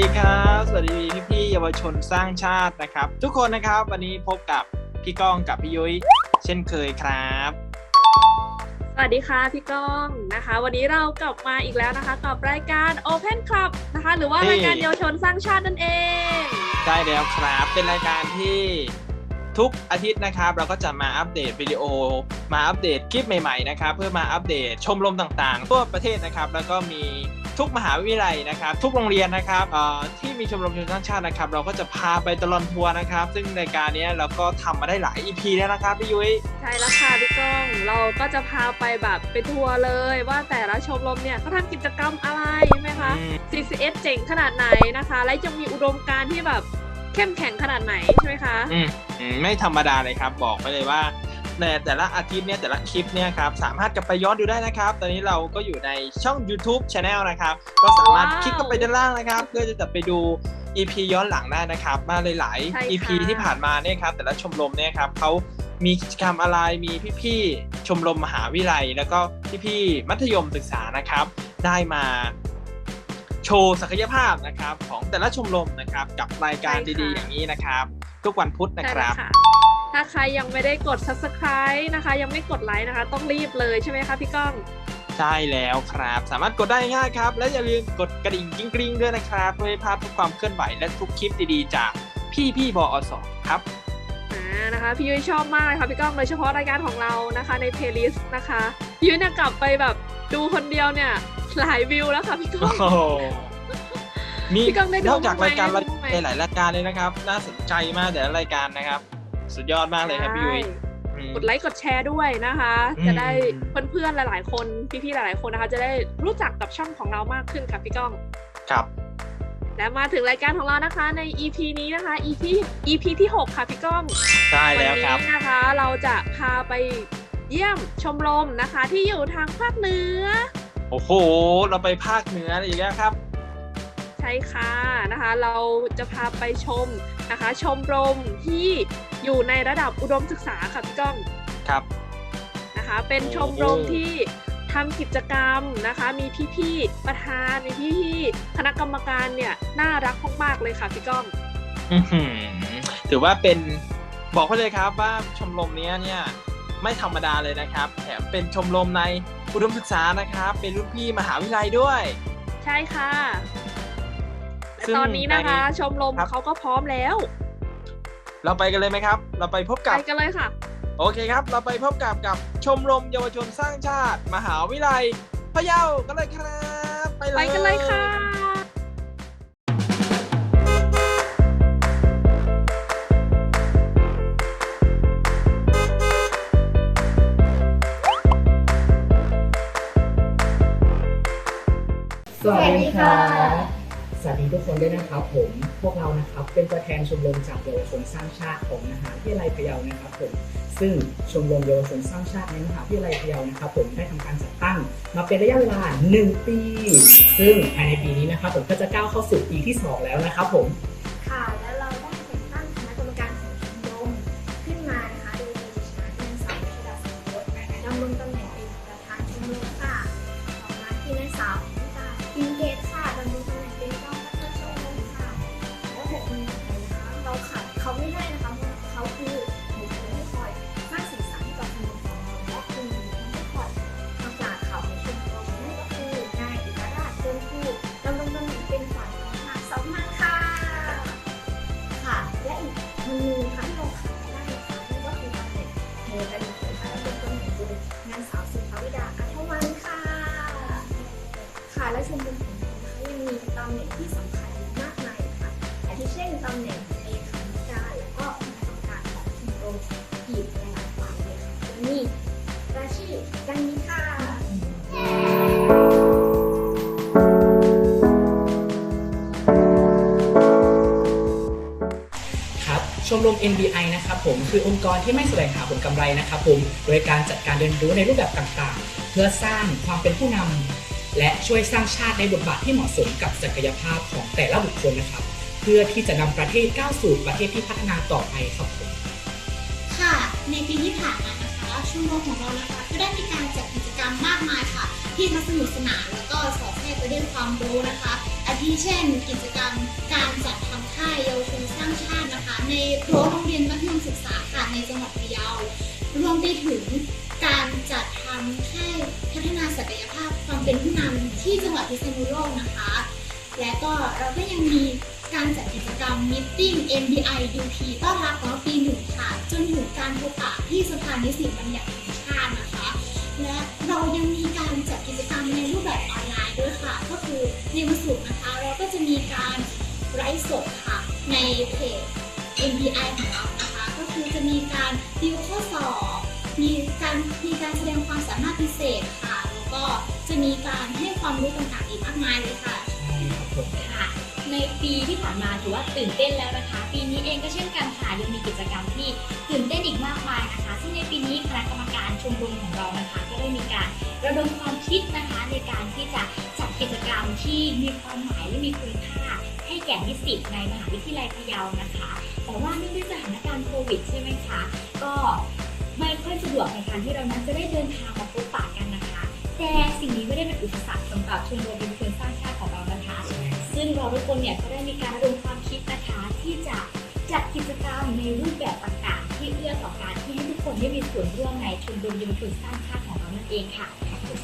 ดีครับ สวัสดีพี่ๆเยาวชนสร้างชาตินะครับ ทุกคนนะครับวันนี้พบกับพี่ก้องกับพี่ยุ้ยเช่นเคยครับ สวัสดีค่ะพี่ก้องนะคะ วันนี้เรากลับมาอีกแล้วนะคะกับรายการ Open Club นะคะ หรือว่าเฮ้ รายการเยาวชนสร้างชาตินั่นเอง ได้แล้วครับ เป็นรายการที่ทุกอาทิตย์นะครับ เราก็จะมาอัปเดตวิดีโอ มาอัปเดตคลิปใหม่ๆนะครับ เพื่อมาอัปเดตชมรมต่างๆ ทั่วประเทศนะครับ แล้วก็มี ทุกมหาวิทยาลัยนะครับ ทุกโรงเรียนนะครับเอ่อที่มีชมรมชนสร้างชาตินะครับ เราก็จะพาไปตลอดทัวร์นะครับ ซึ่งรายการเนี้ยเราก็ทำมาได้หลาย EP แล้วนะครับพี่ยุ้ยใช่แล้วค่ะพี่ก้องเราก็จะพาไปแบบไปทัวร์เลยว่าแต่ละชมรมเนี่ยเขาทำกิจกรรมอะไรใช่ไหมคะอืม CCS เจ๋งขนาดไหนนะคะ และจะมีอุดมการณ์ที่แบบเข้มแข็งขนาดไหนใช่ไหมคะ อืมอืมไม่ธรรมดาเลยครับบอกไปเลยว่า ในแต่ละอาทิตย์เนี่ยแต่ละคลิปเนี่ยครับสามารถกลับไปย้อนดูได้นะครับ ตอนนี้เราก็อยู่ในช่อง YouTube Channel นะครับ ก็สามารถคลิกเข้าไปด้านล่างนะครับ เพื่อจะไปดู EP ย้อนหลังได้นะครับ มาหลายใช่ๆ EP ค่ะที่ผ่านมาเนี่ยครับแต่ละชมรมเนี่ยครับเขามีกิจกรรมอะไรมีพี่ๆชมรมมหาวิทยาลัย แล้วก็พี่ๆมัธยมศึกษานะครับ ได้มาโชว์ศักยภาพนะครับของแต่ละชมรมนะครับกับรายการดีๆ อย่างนี้นะครับ ทุกวันพุธนะใช่คแล้รัวบค่ะ ถ้าใครยังไม่ได้กด subscribe นะคะ ยังไม่กดไลค์นะคะ ต้องรีบเลยใช่ไหมคะพี่ก้อง ใช่แล้วครับ สามารถกดได้ง่ายครับ และอย่าลืมกดกระดิ่งกริ๊งๆด้วยนะครับเพื่อไม่พลาดทุกความเคลื่อนไหวและทุกคลิปดีๆจากพี่พี่ๆบอสครับอ่านะคะ พี่ยุ้ยชอบมากเลยค่ะพี่ก้องโดยเฉพาะรายการของเรานะคะในเพลย์ลิสต์นะคะพี่ยุ้ยเนี่ยกลับไปแบบดูคนเดียวเนี่ยหลายวิวแล้วค่ะพี่ก้องโอ้โหมีพี่ก้องได้ดูนอกจากรายการบ้างไหม หลายๆรายการเลยนะครับ น่าสนใจมากแต่ละรายการนะครับ สุดยอดมากเลยครับพี่ยุ้ยอืมกดไลค์กดแชร์ด้วยนะคะอืมจะได้เพื่อนๆหลาย ๆ คนพี่ๆหลาย ๆ คนนะคะ จะได้รู้จักกับช่องของเรามากขึ้นค่ะพี่ก้องครับและมาถึงรายการของเรานะคะใน EP นี้นะคะ EP EP ที่ 6 ค่ะพี่ก้องใช่วัแล้วครับนี้นะคะ เราจะพาไปเยี่ยมชมรมนะคะ ที่อยู่ทางภาคเหนือ โอ้โห เราไปภาคเหนืออีกแล้วครับ ใช่ค่ะนะคะ เราจะพาไปชมนะคะ ชมรมที่อยู่ในระดับอุดมศึกษาค่ะพี่ก้องครับนะคะ เป็นชมรมที่ทำกิจกรรมนะคะ มีพี่ๆประธานมีพี่ๆคณะกรรมการเนี่ยน่ารักมากๆเลยค่ะพี่ก้องอื้อหือถือว่าเป็นบอกไปเลยครับว่าชมรมเนี้ยเนี่ยไม่ธรรมดาเลยนะครับแถมเป็นชมรมในอุดมศึกษานะครับ เป็นรุ่นพี่มหาวิทยาลัยด้วย ใช่ค่ะ และซึ่งตอนนี้นะคะในชมรมครับเขาก็พร้อมแล้ว เราไปกันเลยไหมครับ เราไปพบไปกับกันเลยค่ะ โอเคครับ เราไปพบกับกับชมรมเยาวชนสร้างชาติ มหาวิทยาลัยพะเยากันเลยครับ ไปเลยไปกันเลยค่ะ สวัสดีค่ะส วัสดีทุกคนด้วยนะครับผม พวกเรานะครับเป็นตัวแทนชมรมจากเยาวชนสร้างชาติของมหาวิทยาลัยพะเยานะครับผมซึ่งชมรมเยาวชนสร้างชาติในมหาวิทยาลัยพะเยานะครับผมได้ทำการจัดตั้งมาเป็นระยะเวลา 1 ปี ซึ่งภายในปีนี้นะครับผมก็จะก้าวเข้าสู่ปีที่ 2 แล้วนะครับผม มือนึงค่ะที่เราขาดได้นะคะนั่นก็คือตำแหน่งโมกันค่ะและเป็นตำแหน่งโดยนางสาวสุภาวิดาอัธวันค่ะ ค่ะและชมรมของเรานะคะยังมีตำแหน่งที่สำคัญมากมายค่ะอาทิเช่นตำแหน่งเลขาธิการและก็คณะกรรมการของชมรมอีกหลายๆฝ่ายเลยค่ะมีรายชื่อดังนี้ รม NBI นะครับผมคือองค์กรที่ไม่แสวงหาผลกำไรนะครับผมโดยการจัดการเรียนรู้ในรูปแบบต่างๆ เพื่อสร้างความเป็นผู้นำและช่วยสร้างชาติในบทบาทที่เหมาะสมกับศักยภาพของแต่ละบุคคลนะครับ เพื่อที่จะนำประเทศก้าวสู่ประเทศที่พัฒนาต่อไปครับผมค่ะในปีที่ผ่านมานะคะชมรมของเรานะคะก็ได้มีการจัดกิจกรรมมากมายค่ะ ที่ทั้งสนุกสนานแล้วก็สอดแทรกไปด้วยความรู้นะคะอาทิเช่น กิจกรรมการจัดท ค่ายเยาวชนสร้างชาตินะคะ ในรั้วโรงเรียนมัธยมศึกษาค่ะในจังหวัดพะเยารวมไปถึงการจัดทำค่ายพัฒนาศักยภาพความเป็นผู้นำที่จังหวัดพิษณุโลกนะคะ และก็เราก็ยังมีการจัดกิจกรรม Meeting MBI UP ต้อนรับน้องปีหนึ่งค่ะ จนถึงการพบปะที่สภานิสิตบัญญัติแห่งชาตินะคะ และเรายังมีการจัดกิจกรรมในรูปแบบออนไลน์ด้วยค่ะ ก็คือในวันศุกร์นะคะ เราก็จะมีการ ไลฟ์สดค่ะ ในเพจ MBI ของเรานะคะ ก็คือจะมีการดิวข้อสอบ มีการมีการแสดงความสามารถพิเศษค่ะ แล้วก็จะมีการให้ความรู้ต่างๆอีกมากมายเลยค่ะใช่ค่ะในปีที่ผ่านมาถือว่าตื่นเต้นแล้วนะคะ ปีนี้เองก็เช่นกันค่ะยังมีกิจกรรมที่ตื่นเต้นอีกมากมายนะคะ ซึ่งในปีนี้คณะกรรมการชมรมของเรานะคะ ก็ได้มีการระดมความคิดนะคะในการที่จะจัดกิจกรรมที่มีความหมายและมีคุณค่า แก่นิสิตในมหาวิทยาลัยพะเยานะคะ แต่ว่าเนื่องด้วยสถานการณ์โควิดใช่ไหมคะ ก็ไม่ค่อยสะดวกในการที่เรานั้นจะได้เดินทางมาพบปะกันนะคะ แต่สิ่งนี้ไม่ได้เป็นอุปสรรคสำหรับชมรมเยาวชนสร้างชาติของเรานะคะ ซึ่งเราทุกคนเนี่ยก็ได้มีการระดมความคิดนะคะที่จะจัดกิจกรรมในรูปแบบต่างๆ ที่เอื้อต่อการที่ให้ทุกคนได้มีส่วนร่วมในชมรมเยาวชนสร้างชาติของเรานั่นเองค่ะ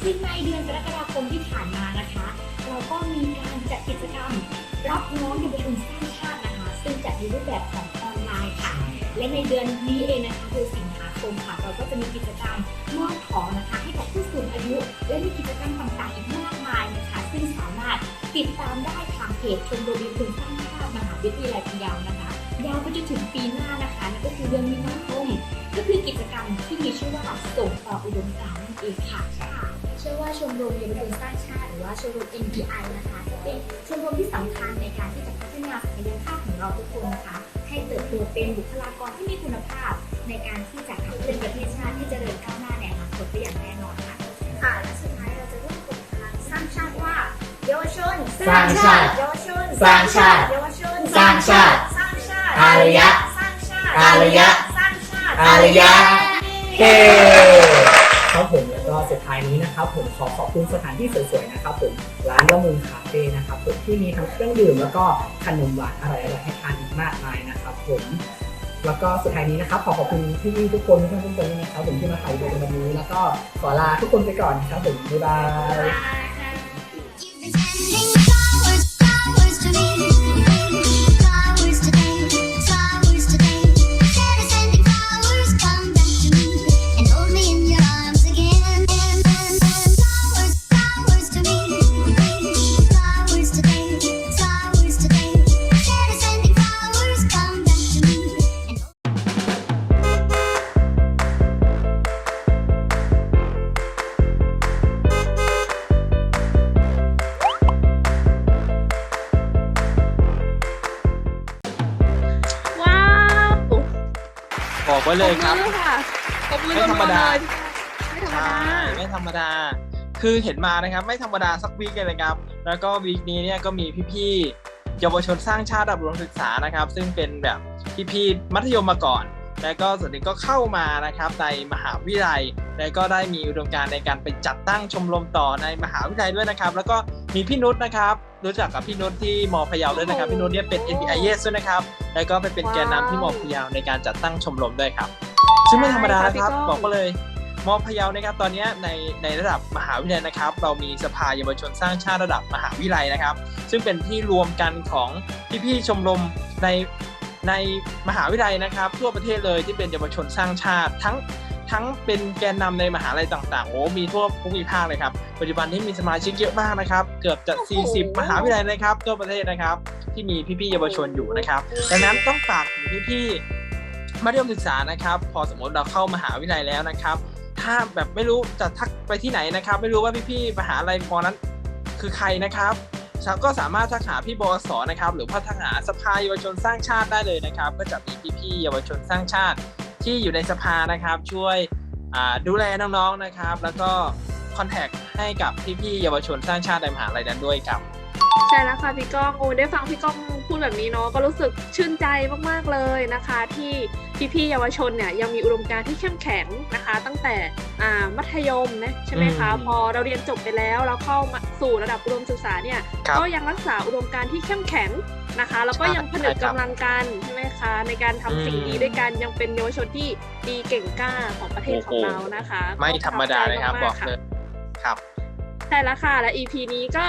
ซึ่งในเดือนกรกฎาคมที่ผ่านมานะคะ เราก็มีการจัดกิจกรรม รับน้องเยาวชนสร้างชาตินะคะ ซึ่งจัดในรูปแบบของออนไลน์ค่ะ และในเดือนนี้เองนะคะเดือสิงหาคมค่ะ เราก็จะมีกิจกรรมมอบของนะคะ ให้กับผู้สูงอายุ และมีกิจกรรมต่างๆอีกมากมายนะคะ ซึ่งสามารถติดตามได้ทางเพจชมรมเยาวชนสร้างชาติมหาวิทยาลัยพะเยานะคะยาวไปจนถึงปีหน้านะคะนั่นก็คือเดือนมีนาคมก็คือกิจกรรมที่มีชื่อว่าส่งต่ออุดมการณ์นั่นเองค่ะเชื่อว่าชมรมเยาวชนสร้างชาติหรือว่าชมรม NPI นะคะจะ เป็นชมรมที่สำคัญในการที่จะพัฒนาศักยภาพของเราทุกคนนะคะให้เติบโตเป็นบุคลากรที่มีคุณภาพ ในการที่จะขับเคลื่อนประเทศชาติที่เจริญก้าวหน้าในอนาคตได้อย่างแน่นอนค่ะค่ะและสุดท้ายเราจะร่วมกลุ่มพลังสร้างชาติว่าเยาวชนสร้างชาติเยาวชนสร้างชาติเยาวชนสร้างชาติสร้างชาติอารยะสร้างชาติอารยะสร้างชาติอารยะเฮ้ครับผมแล้วก็ สุดท้ายนี้นะครับผมขอขอบคุณสถานที่สวยๆนะครับผมร้านละมุนคาเฟ่นะครับผมที่มีทั้งเครื่องดื่มแล้วก็ขนมหวานอร่อยๆให้ทานอีกมากมายนะครับผมแล้วก็สุดท้ายนี้นะครับขอขอบคุณพี่ทุกคนทุกคนทุกคนด้วยนะครับผมที่มาถ่ายดูในวันนี้ แล้วก็ขอลาทุกคนไปก่อนนะครับผมบ๊ายบาย บอกไว้เลยครับปมือค่ะปมือไม่ธรรมดาเลยไม่ธรรมใช่ดาไม่ธรรมดา คือเห็นมานะครับ ไม่ธรรมดาสักวีคเลยนะครับ แล้วก็วีคนี้เนี่ยก็มีพี่ๆเยาวชนสร้างชาติระดับอุดมศึกษานะครับ ซึ่งเป็นแบบพี่ๆมัธยมมาก่อน แล้วก็ส่วนหนึ่งก็เข้ามานะครับในมหาวิทยาลัย แล้วก็ได้มีอุดมการณ์ในการไปจัดตั้งชมรมต่อในมหาวิทยาลัยด้วยนะครับ แล้วก็ มีพี่นุชนะครับรู้จักกับพี่นุชที่มพะเยาด้วยนะครับ พี่นุชเนี่ยเป็น NPIS ด้วยนะครับ แล้วก็ไปเป็นแกนนำที่มพะเยาในการจัดตั้งชมรมด้วยครับ ซึ่งไม่ธรรมดานะครับ บอกก็เลยมอพะเยานะครับ ตอนนี้ในในระดับมหาวิทยาลัยนะครับ เรามีสภาเยาวชนสร้างชาติระดับมหาวิทยาลัยนะครับ ซึ่งเป็นที่รวมกันของพี่ๆชมรมในในมหาวิทยาลัยนะครับ ทั่วประเทศเลยที่เป็นเยาวชนสร้างชาติทั้ง ทั้งเป็นแกนนำในมหาลัยต่างๆ โอ้มีทั่วภูมิภาคเลยครับ ปัจจุบันนี้มีสมาชิกเยอะมากนะครับ เกือบจะ 40 มหาวิทยาลัยนะครับ ทั่วประเทศนะครับ ที่มีพี่ๆเยาวชนอยู่นะครับ ดังนั้นต้องฝากถึงพี่ๆมัธยมศึกษานะครับ พอสมมติเราเข้ามหาวิทยาลัยแล้วนะครับ ถ้าแบบไม่รู้จะทักไปที่ไหนนะครับ ไม่รู้ว่าพี่ๆมหาลัยมอนั้นคือใครนะครับก็สามารถทักหาพี่บอสนะครับ หรือว่าทักหาสภาเยาวชนสร้างชาติได้เลยนะครับ ก็จะมีพี่ๆเยาวชนสร้างชาติ ที่อยู่ในสภานะครับ ช่วยอ่าดูแลน้องๆนะครับ แล้วก็คอนแทคให้กับพี่ๆเยาวชนสร้างชาติในมหาลัยนั้นด้วยครับใช่แล้วค่ะพี่ก้องโอ้ได้ฟังพี่ก้องพูดแบบนี้เนาะก็รู้สึกชื่นใจมากๆเลยนะคะ ที่พี่ๆเยาวชนเนี่ยยังมีอุดมการณ์ที่เข้มแข็งนะคะ ตั้งแต่อ่ามัธยมนะใช่ไหมคะอืมพอเราเรียนจบไปแล้ว เราเข้ามาสู่ระดับอุดมศึกษาเนี่ยครับก็ยังรักษาอุดมการณ์ที่เข้มแข็ง นะคะ แล้วก็ใช่ยังผนึกใช่ครับกำลังกันใช่ไหมคะในการทำสิ่งอืมดีด้วยกันยังเป็นเยาวชนที่ดีเก่งกล้าของประเทศของเรานะคะไม่ธรรมดาเลยครับปบทัอกใจเลมายครับๆใช่แล้วค่ะและ EP นี้ก็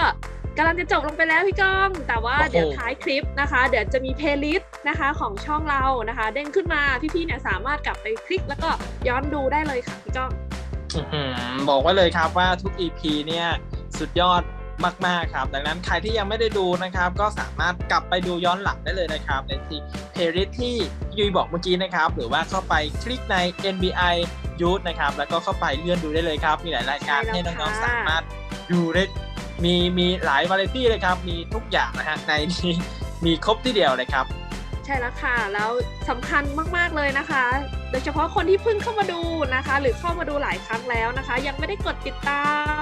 กำลังจะจบลงไปแล้วพี่ก้อง แต่ว่าโอ้โหเดี๋ยวท้ายคลิปนะคะ เดี๋ยวจะมีเพลย์ลิสต์นะคะของช่องเรานะคะ เด้งขึ้นมาพี่ๆเนี่ยสามารถกลับไปคลิกแล้วก็ย้อนดูได้เลยค่ะพี่ก้องอื้อหือบอกไว้เลยครับว่าทุก EP เนี่ยสุดยอด มากๆครับ ดังนั้นใครที่ยังไม่ได้ดูนะครับ ก็สามารถกลับไปดูย้อนหลังได้เลยนะครับ ในที่เพลย์ลิสที่ยุยบอกเมื่อกี้นะครับ หรือว่าเข้าไปคลิกใน NBI Youth นะครับ แล้วก็เข้าไปเลื่อนดูได้เลยครับ มีหลายรายการใช่ให้แล้วน้องค่ะๆสามารถดูได้มีมีหลายวาไรตี้เลยครับ มีทุกอย่างนะฮะในนี้มีครบที่เดียวเลยครับ ใช่แล้วค่ะ แล้วสำคัญมากๆเลยนะคะ โดยเฉพาะคนที่เพิ่งเข้ามาดูนะคะ หรือเข้ามาดูหลายครั้งแล้วนะคะ ยังไม่ได้กดติดตาม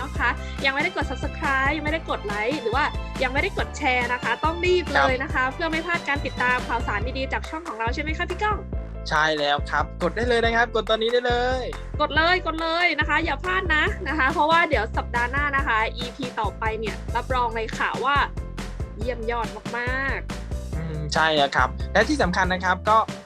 นะคะ ยังไม่ได้กด subscribe ยังไม่ได้กดไลค์หรือว่ายังไม่ได้กดแชร์นะคะ ต้องรีบเลยนะคะ เพื่อไม่พลาดการติดตามข่าวสารดีๆจากช่องของเราใช่ไหมคะพี่ก้องใช่แล้วครับ กดได้เลยนะครับ กดตอนนี้ได้เลย กดเลยกดเลยนะคะ อย่าพลาดนะนะคะ เพราะว่าเดี๋ยวสัปดาห์หน้านะคะ EP ต่อไปเนี่ยรับรองเลยค่ะว่า เยี่ยมยอดมากๆอืมใช่แล้วครับ และที่สำคัญนะครับก็ข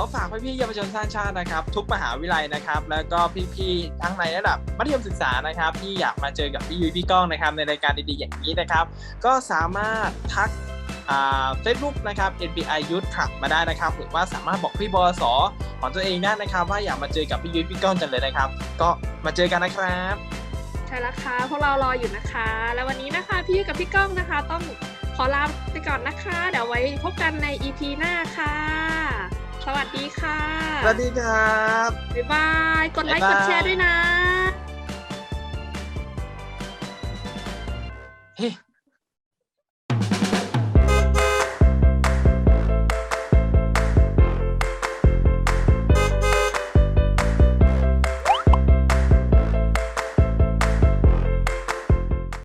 อฝากพี่ๆเยาวชนสร้างชาตินะครับ ทุกมหาวิทยาลัยนะครับ แล้วก็พี่ๆทั้งในระดับมัธยมศึกษานะครับ ที่อยากมาเจอกับพี่ยุ้ยพี่ก้องนะครับ ในรายการดีๆอย่างนี้นะครับ ก็สามารถทักเฟซบุ๊กนะครับ NBI Youth Club มาได้นะครับ หรือว่าสามารถบอกพี่บอสอของตัวเองได้นะครับ ว่าอยากมาเจอกับพี่ยุ้ยพี่ก้องจังเลยนะครับ ก็มาเจอกันนะครับใช่แล้วค่ะพวกเรารออยู่นะคะ แล้ววันนี้นะคะพี่ยุ้ยกับพี่ก้องนะคะ ต้องขอลาไปก่อนนะคะ เดี๋ยวไว้พบกันใน EP หน้าค่ะ สวัสดีค่ะ สวัสดีครับ บ๊ายบาย กดไลค์บ๊ายกบายดแชร์ด้วยนะ